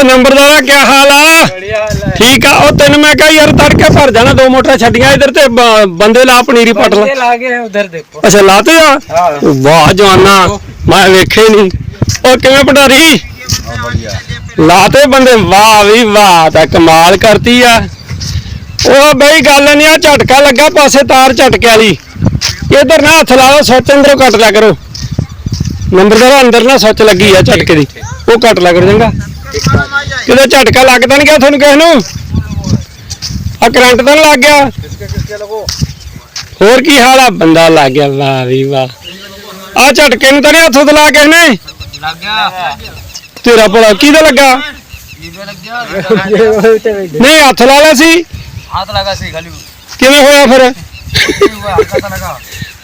ਉਹ ਨੰਬਰਦਾਰ ਕੀ ਹਾਲ ਆ? ਠੀਕ ਆ ਉਹ ਤੈਨੂੰ ਮੈਂ ਕਹਾ ਯਾਰ ਤੜਕੇ ਭਰ ਜਾਣਾ ਦੋ ਮੋਟਰਾਂ ਛੱਡੀਆਂ ਇਧਰ ਤੇ ਬੰਦੇ ਲਾ ਪਨੀਰੀ ਪਟ ਲਾ। ਅੱਛਾ ਲਾਤੇ ਆ? ਵਾਹ ਜਵਾਨਾ ਮੈਂ ਵੇਖੇ ਨਹੀਂ ਉਹ ਕਿਵੇਂ ਪਟਾਰੀ ਲਾਤੇ ਬੰਦੇ ਵਾਹ ਵੀ ਵਾਹ ਤਾਂ ਕਮਾਲ ਕਰਤੀ ਆ। ਉਹ ਬਈ ਗੱਲ ਨਹੀਂ ਆ ਝਟਕਾ ਲੱਗਾ ਪਾਸੇ ਤਾਰ ਝਟਕੇ ਵਾਲੀ। ਇਧਰ ਨਾ ਹੱਥ ਲਾਓ ਸੱਚ ਅੰਦਰੋਂ ਕੱਟ ਲਿਆ ਕਰੋ। ਨੰਬਰਦਾਰ ਅੰਦਰ ਨਾ ਸੋਚ ਲੱਗੀ ਆ ਝਟਕੇ ਦੀ। ਉਹ ਕੱਟ ਲਿਆ ਕਰੋ ਚੰਗਾ। ਕਿਤੇ ਝਟਕਾ ਲੱਗ ਨਹੀਂ ਗਿਆ ਤੁਹਾਨੂੰ ਕਿਸ ਨੂੰ? ਆ ਕਰੰਟ ਤਾਂ ਲੱਗ ਗਿਆ? ਹੋਰ ਕੀ ਹਾਲ ਆ? ਬੰਦਾ ਲੱਗ ਗਿਆ ਵਾਹ ਵੀ ਵਾਹ। ਆ ਝਟਕੇ ਨੂੰ ਤਾਂ ਨਹੀਂ ਹੱਥੋਂ ਦਲਾ ਕਿਸ ਨੇ? ਲੱਗ ਗਿਆ ਤੇਰਾ ਭਲਾ ਲੱਗਾ? ਨਹੀਂ ਹੱਥ ਲਾ ਲਿਆ ਸੀ। ਹੱਥ ਲਗਾ ਸੀ ਖਾਲੀ ਕਿਵੇਂ ਹੋਇਆ ਫਿਰ?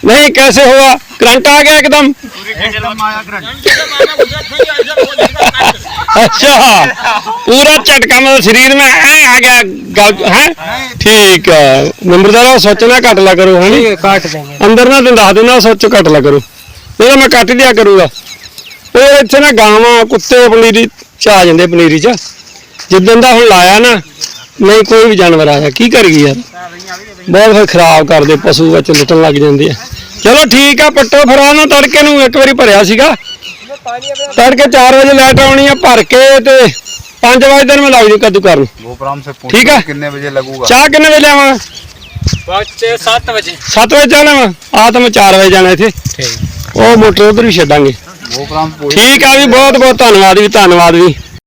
ਨਹੀਂ ਕੈਸੇ ਹੋਇਆ? ਕਰੰਟ ਆ ਗਿਆ ਇੱਕਦਮ। ਪੂਰੀ ਖੇਡਲ ਮਾਇਆ ਕਰੰਟ। ਅੱਛਾ। ਪੂਰਾ ਝਟਕਾ ਮਤਲਬ ਸਰੀਰ ਮੈਂ ਐ ਆ ਗਿਆ ਹੈ? ਠੀਕ ਹੈ ਨੰਬਰਦਾਰਾ ਸੋਚਣਾ ਘੱਟ ਲਾ ਕਰੋ ਹਣੀ ਕੱਟ ਦੇਂਗੇ ਅੰਦਰ ਨਾ ਤੈਨੂੰ ਦੱਸ ਦੇਣਾ ਸੋਚੋ ਘੱਟ ਲਾ ਕਰੋ। ਇਹਦਾ ਮੈਂ ਕੱਟ ਲਿਆ ਕਰੂਗਾ। ਉਹ ਇੱਥੇ ਨਾ ਗਾਵਾਂ ਕੁੱਤੇ ਪਨੀਰੀ ਚ ਆ ਜਾਂਦੇ ਪਨੀਰੀ ਚ। ਜਿੱਦਨ ਦਾ ਹੁਣ ਲਾਇਆ ਨਾ ਨਹੀਂ ਕੋਈ ਵੀ ਜਾਨਵਰ ਆਇਆ। ਕੀ ਕਰ ਗਈ ਯਾਰ? ਬਹੁਤ ਫਿਰ ਖਰਾਬ ਕਰਦੇ ਪਸ਼ੂ ਵਿੱਚ ਲੁੱਟਣ ਲੱਗ ਜਾਂਦੇ ਆ। ਚਲੋ ਠੀਕ ਆ ਪੱਟੋ ਫਰਾਂ ਨੂੰ ਤੜਕੇ ਨੂੰ ਇੱਕ ਵਾਰੀ ਭਰਿਆ ਸੀਗਾ। ਤੜਕੇ 4 ਵਜੇ ਲਾਈਟ ਆਉਣੀ ਆ ਭਰ ਕੇ ਤੇ 5 ਵਜੇ ਦਿਨ ਮੈਂ ਲੱਗ ਜੂ ਕੱਦੂ ਕਰਨ भोपराम से पूछ ठीक है। कितने बजे लगूगा ਚਾਹ ਕਿੰਨੇ ਵਜੇ ਲਿਆਵਾਂ बच्चे सात बजे 7 ਵਜੇ ਜਾਣਾ ਵਾ ਆ ਤਾਂ ਮੈਂ 4 ਵਜੇ ਜਾਣਾ ਇੱਥੇ ठीक ਉਹ ਮੋਟਰ ਉਧਰ ਵੀ ਛੱਡਾਂਗੇ भोपराम पूछ ਠੀਕ ਆ ਵੀ ਬਹੁਤ ਬਹੁਤ ਧੰਨਵਾਦ ਵੀ ਧੰਨਵਾਦ ਵੀ